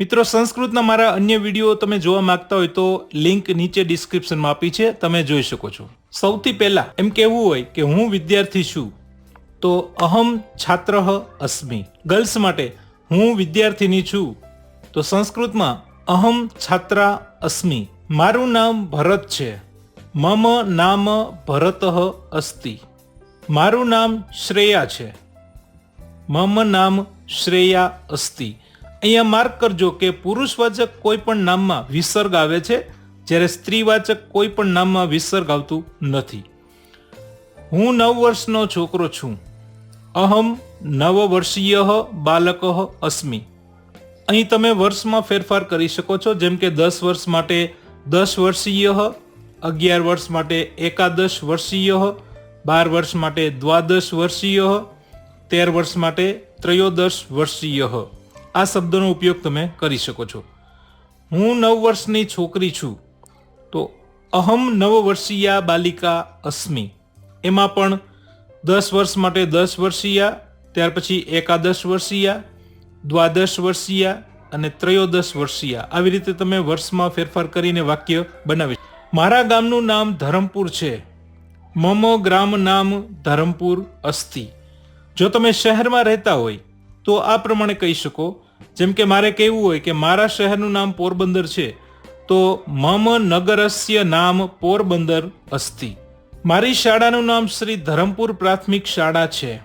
મિત્રો, સંસ્કૃતના મારા અન્ય વીડિયો તમે જોવા માંગતા હોય તો લિંક નીચે ડિસ્ક્રિપ્શનમાં આપી છે, તમે જોઈ શકો છો. સૌથી પહેલા એમ કહેવું હોય કે હું વિદ્યાર્થી છું, તો અહમ છાત્ર અસ્મિ. ગર્લ્સ માટે હું વિદ્યાર્થીની છું, તો સંસ્કૃતમાં અહમ છાત્રા અસ્મિ. મારું નામ ભરત છે, મમ નામ ભરત અસ્તિ. મારું નામ શ્રેયા છે, મમ નામ શ્રેયા અસ્તિ. અહીંયા માર્ક કરજો કે પુરુષવાચક કોઈ પણ નામમાં વિસર્ગ આવે છે, જ્યારે સ્ત્રીવાચક કોઈ પણ નામમાં વિસર્ગ આવતું નથી. હું નવ વર્ષનો છોકરો છું. અહમ નવ વર્ષીય બાલક અસ્મિ. અહીં તમે વર્ષમાં ફેરફાર કરી શકો છો, જેમ કે દસ વર્ષ માટે દસ વર્ષીય, અગિયાર વર્ષ માટે એકાદશ વર્ષીય, બાર વર્ષ માટે દ્વાદશ વર્ષીય, તેર વર્ષ માટે ત્રયોદશ વર્ષીય. આ શબ્દનો ઉપયોગ તમે કરી શકો છો. હું નવ વર્ષની છોકરી છું, તો અહમ નવ વર્ષીયા બાલિકા અસ્મિ. એમાં પણ દસ વર્ષ માટે દસ વર્ષીયા, ત્યાર પછી એકાદશ વર્ષીયા, દ્વાદશ વર્ષીયા અને ત્રયોદશ વર્ષીયા. આવી રીતે તમે વર્ષમાં ફેરફાર કરીને વાક્ય બનાવી મારા ગામનું નામ ધરમપુર છે. મમો ગ્રામ નામ ધરમપુર અસ્તિ. જો તમે શહેરમાં રહેતા હોય તો આ પ્રમાણે કહી શકો. જેમ કે મારે કહેવું હોય કે મારા શહેરનું નામ પોરબંદર છે, તો મમ નગરસ્ય નામ પોરબંદર અસ્તિ. મારી શાળાનું નામ શ્રી ધરમપુર પ્રાથમિક શાળા છે.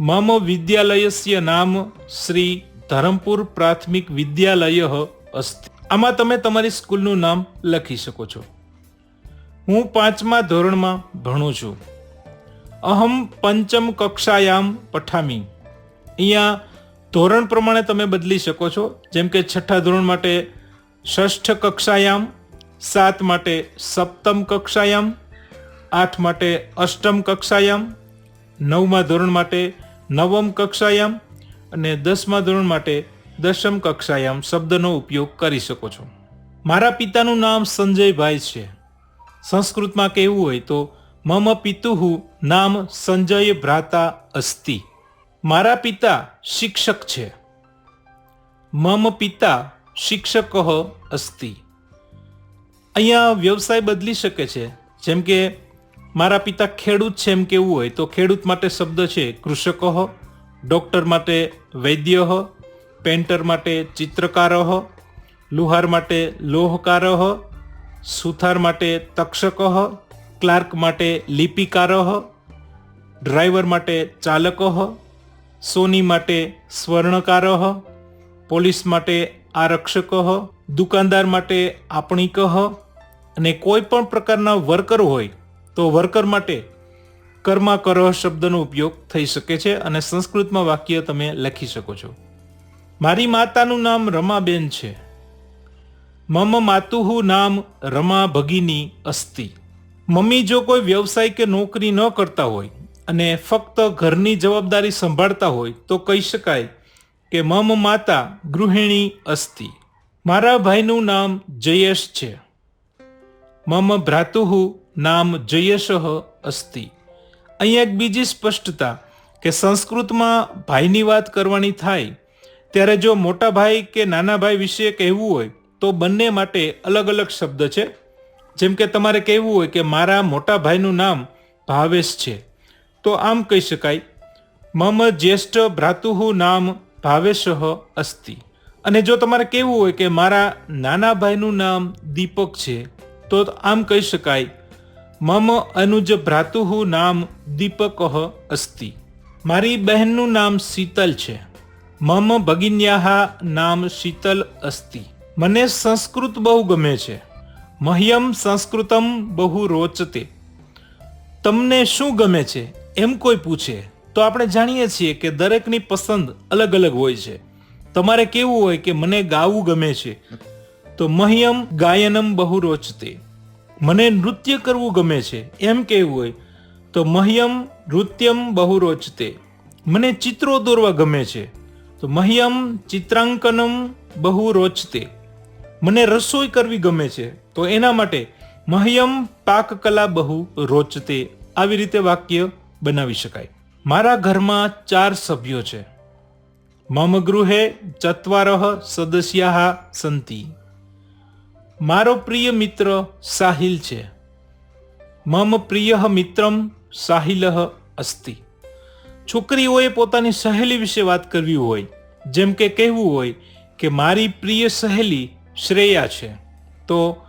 મમ વિદ્યાલયસ્ય નામ શ્રી ધરમપુર પ્રાથમિક વિદ્યાલય અસ્તિ. આમાં તમે તમારી સ્કૂલનું નામ લખી શકો છો. હું પાંચમા ધોરણમાં ભણું છું. અહમ પંચમ કક્ષાયામ પઠામી. અહીંયા ધોરણ પ્રમાણે તમે બદલી શકો છો. જેમ કે છઠ્ઠા ધોરણ માટે ષષ્ઠ કક્ષાયામ, સાત માટે સપ્તમ કક્ષાયામ, આઠ માટે અષ્ટમ કક્ષાયામ, નવમા ધોરણ માટે નવમ કક્ષાયામ અને દસમા ધોરણ માટે દશમ કક્ષાયામ શબ્દનો ઉપયોગ કરી શકો છો. મારા પિતાનું નામ સંજયભાઈ છે. સંસ્કૃતમાં કહેવું હોય તો, મમ પિતુહુ નામ સંજય ભ્રાતા અસ્તિ. મારા પિતા શિક્ષક છે. મમ પિતા શિક્ષક અસ્તિ. અહીંયા વ્યવસાય બદલી શકે છે. જેમ કે મારા પિતા ખેડૂત છે એમ કેવું હોય તો ખેડૂત માટે શબ્દ છે કૃષક ડોક્ટર માટે વૈદ્ય પેન્ટર માટે ચિત્રકાર લુહાર માટે લોહકાર સુથાર માટે તક્ષક ક્લાર્ક માટે લિપિકાર ડ્રાઈવર માટે ચાલક સોની માટે સ્વર્ણકાર, પોલીસ માટે આરક્ષક, દુકાનદાર માટે આપણી કહ અને કોઈ પણ પ્રકારના વર્કર હોય તો વર્કર માટે કર્મા કરહ શબ્દનો ઉપયોગ થઈ શકે છે અને સંસ્કૃતમાં વાક્ય તમે લખી શકો છો. મારી માતાનું નામ રમાબેન છે. મમ માતુહુ નામ રમા ભગીની અસ્તિ. મમ્મી જો કોઈ વ્યવસાય કે નોકરી ન કરતા હોય અને ફક્ત ઘરની જવાબદારી સંભાળતા હોય તો કહી શકાય કે મમ માતા ગૃહિણી અસ્તિ. મારા ભાઈનું નામ જયેશ છે. મમ ભ્રાતુહુ નામ જયેશ અસ્તિ. અહીંયા એક બીજી સ્પષ્ટતા કે સંસ્કૃતમાં ભાઈની વાત કરવાની થાય, ત્યારે જો મોટા ભાઈ કે નાના ભાઈ વિશે કહેવું હોય, તો બંને માટે અલગ અલગ શબ્દ છે. જેમ કે તમારે કહેવું હોય કે મારા મોટા ભાઈનું નામ ભાવેશ છે. તો આમ કહી શકાય, મમ જ્યેષ્ઠ ભ્રાતુહુ નામ ભાવેશ અસ્તિ. અને જો તમારે કહેવું હોય કે મારા નાના ભાઈનું નામ દીપક છે, તો આમ કહી શકાય, મમ અનુજ ભ્રાતુહુ નામ દીપક અસ્તિ. મારી બહેનનું નામ શીતલ છે. મમ ભગિન્યાહા નામ શીતલ અસ્તિ. મને સંસ્કૃત બહુ ગમે છે. મહ્યમ સંસ્કૃતમ બહુ રોચતે. તમને શું ગમે છે? એમ કોઈ પૂછે, તો આપણે જાણીએ છીએ કે દરેકની પસંદ અલગ અલગ હોય છે. તમારે કેવું હોય કે મને ગાવું ગમે છે? તો મહ્યમ ગાયનમ બહુ રોચતે. મને નૃત્ય કરવું ગમે છે, એમ કેવું હોય? તો મહ્યમ નૃત્યમ બહુ રોચતે. મને ચિત્રો દોરવા ગમે છે. તો મહ્યમ ચિત્રાંકનમ બહુ રોચતે. મને રસોઈ કરવી ગમે છે, તો એના માટે મહ્યમ પાકકલા બહુ રોચતે. આવી રીતે વાક્ય બનાવી શકાય. મારા ઘરમાં ચાર સભ્યો છે. મમ ગૃહે ચત્વાર સદસ્યા સંતિ. મારો પ્રિય મિત્ર સાહિલ છે. મમ પ્રિય મિત્રમ સાહિલ અસ્તિ. છોકરીઓએ પોતાની સહેલી વિશે વાત કરવી હોય, જેમ કે કહેવું હોય કે મારી પ્રિય સહેલી શ્રેયા છે, તો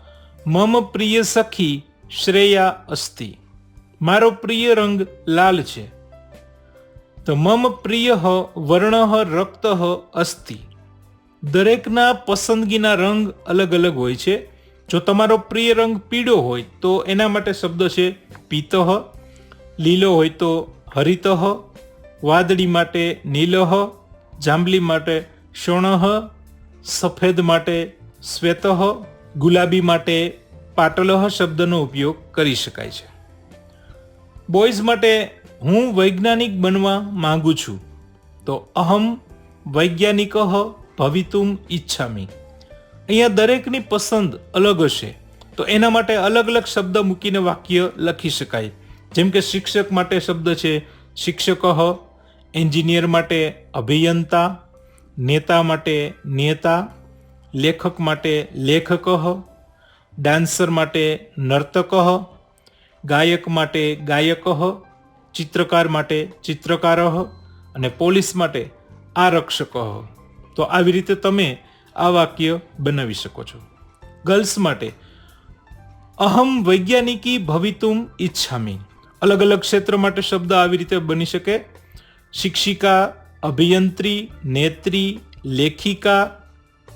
મમ પ્રિય સખી શ્રેયા અસ્તિ. મારો પ્રિય રંગ લાલ છે. તો મમ પ્રિય વર્ણ રક્ત અસ્થિ. દરેકના પસંદગીના રંગ અલગ અલગ હોય છે. જો તમારો પ્રિય રંગ પીળો હોય, તો એના માટે શબ્દ છે પીતઃ લીલો હોય, તો હરિતઃ વાદળી માટે નીલહ જાંબલી માટે શોણઃ સફેદ માટે શ્વેતઃ ગુલાબી માટે પાટલહ શબ્દનો ઉપયોગ કરી શકાય છે. બોયઝ માટે હું વૈજ્ઞાનિક બનવા માંગુ છું. તો અહમ વૈજ્ઞાનિક ભવિતુમ ઈચ્છામી. અહીંયા દરેકની પસંદ અલગ હશે. તો એના માટે અલગ અલગ શબ્દ મૂકીને વાક્ય લખી શકાય. જેમ કે શિક્ષક માટે શબ્દ છે શિક્ષક એન્જિનિયર માટે અભિયંતા, નેતા માટે નેતા, લેખક માટે લેખક ડાન્સર માટે નર્તક ગાયક માટે ગાયક, ચિત્રકાર માટે ચિત્રકાર અને પોલીસ માટે આરક્ષક. તો આવી રીતે તમે આ વાક્ય બનાવી શકો છો. ગર્લ્સ માટે, અહમ વૈજ્ઞાનિકી ભવિતુમ ઈચ્છામી. અલગ અલગ ક્ષેત્ર માટે શબ્દ આવી રીતે બની શકે. શિક્ષિકા, અભિયંત્રી, નેત્રી, લેખિકા,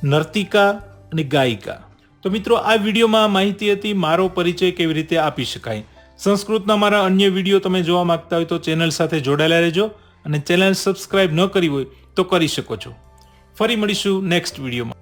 નર્તિકા અને ગાયિકા. તો મિત્રો, આ વિડીયોમાં માહિતી હતી, મારો પરિચય કેવી રીતે આપી શકાય? સંસ્કૃતના મારા અન્ય વીડિયો તમે જોવા માંગતા હોય તો ચેનલ સાથે જોડાયેલા રહેજો અને ચેનલ સબસ્ક્રાઇબ ન કરી હોય તો કરી શકો છો. ફરી મળીશું નેક્સ્ટ વિડીયોમાં.